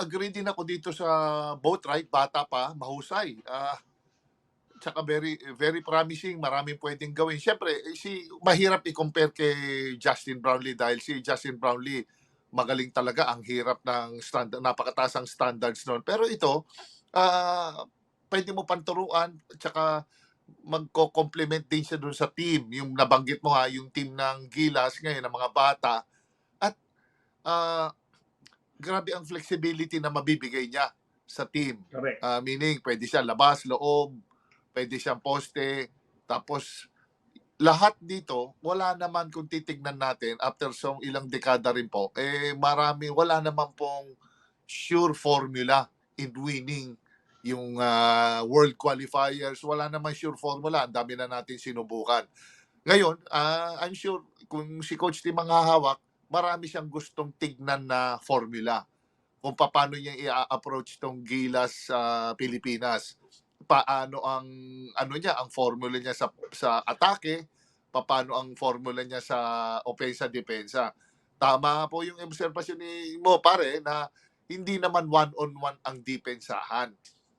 agree din ako dito sa boat ride, bata pa, mahusay. Ah, tsaka very very promising, maraming pwedeng gawin. Siyempre, eh, si mahirap i-compare kay Justin Brownlee dahil si Justin Brownlee magaling talaga ang hirap ng standard napakataas ang standards noon. Pero ito, ah pwede mo panturuan tsaka magko-complement din siya dun sa team. Yung nabanggit mo ha, yung team ng Gilas ngayon ng mga bata at ah grabe ang flexibility na mabibigay niya sa team. Correct. Ah, meaning, pwede siya labas, loob, pwede siyang poste, tapos lahat dito, wala naman kung titignan natin, after so ilang dekada rin po, eh marami, wala naman pong sure formula in winning yung ah, world qualifiers. Wala naman sure formula. Ang dami na natin sinubukan. Ngayon, ah, I'm sure kung si Coach Tim ang hahawak, marami siyang gustong tignan na formula kung paano niya i-approach tong Gilas sa Pilipinas. Paano ang ano niya, ang formula niya sa sa atake, paano ang formula niya sa opensa depensa. Tama po yung obserbasyon ni mo pare na hindi naman one on one ang depensahan.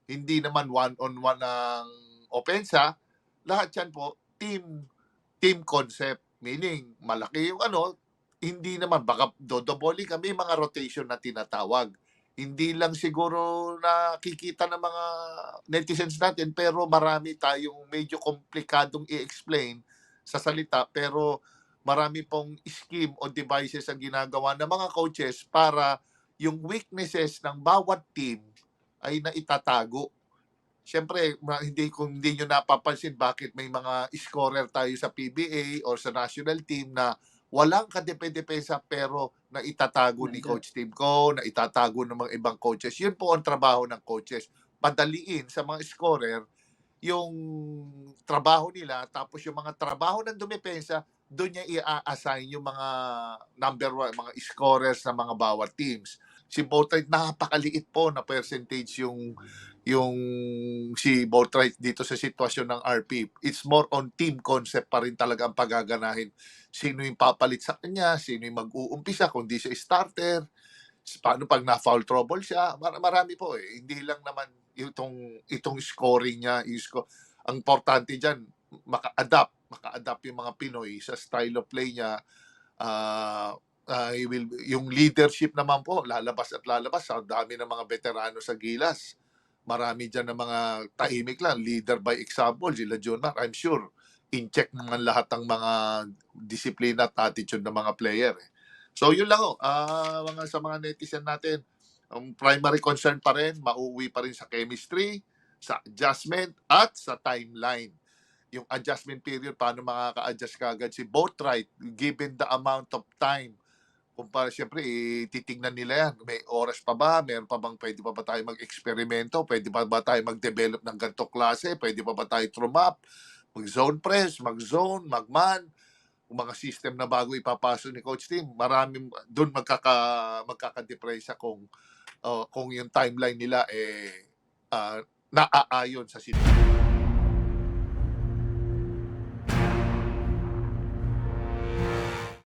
Hindi naman one on one ang opensa. Lahat yan po team team concept meaning malaki yung ano hindi naman baka dodoboli kami mga rotation na tinatawag hindi lang siguro nakikita ng mga netizens natin pero marami tayong medyo komplikadong i-explain sa salita pero marami pong scheme o devices ang ginagawa ng mga coaches para yung weaknesses ng bawat team ay naitatago. Siyempre, hindi kung hindi nyo napapansin bakit may mga scorer tayo sa PBA or sa national team na walang kadepe-depensa pero na itatago ni. Coach Tim ko, na itatago ng mga ibang coaches. Yun po ang trabaho ng coaches. Padaliin sa mga scorer yung trabaho nila tapos yung mga trabaho ng dumepensa doon niya i-assign yung mga number one, mga scorers ng mga bawat teams. Si Boatwright napakaliit po na percentage yung yung si Boatwright dito sa sitwasyon ng RP. It's more on team concept pa rin talaga ang pagaganahin. Sino yung papalit sa kanya, sino yung mag-uumpisa, kung di siya starter, paano pag na-foul trouble siya, Mar- marami po eh. Hindi lang naman itong, itong scoring niya, yung sco- ang importante dyan, maka-adapt, maka-adapt yung mga Pinoy sa style of play niya, ah, he will, yung leadership naman po, lalabas at lalabas. Ang dami ng mga veterano sa Gilas. Marami dyan ng mga tahimik lang. Leader by example. Sila John Mark, I'm sure. In-check naman lahat ng mga disiplina at attitude ng mga player. Eh. So yun lang oh. Ah, mga sa mga netizen natin, ang primary concern pa rin, mauwi pa rin sa chemistry, sa adjustment, at sa timeline. Yung adjustment period, paano makaka-adjust kagad si Boatwright given the amount of time kung para siyempre eh, titingnan nila yan. May oras pa ba? Meron pa bang pwede pa ba tayo mag-eksperimento? Pwede pa ba tayo mag-develop ng ganitong klase? Pwede pa ba tayo trumap? Mag-zone press, mag-zone, mag-man? Mga system na bago ipapasok ni Coach Tim, maraming doon magkaka, magkakadepresa kung uh, kung yung timeline nila eh ah, naaayon sa sitwasyon.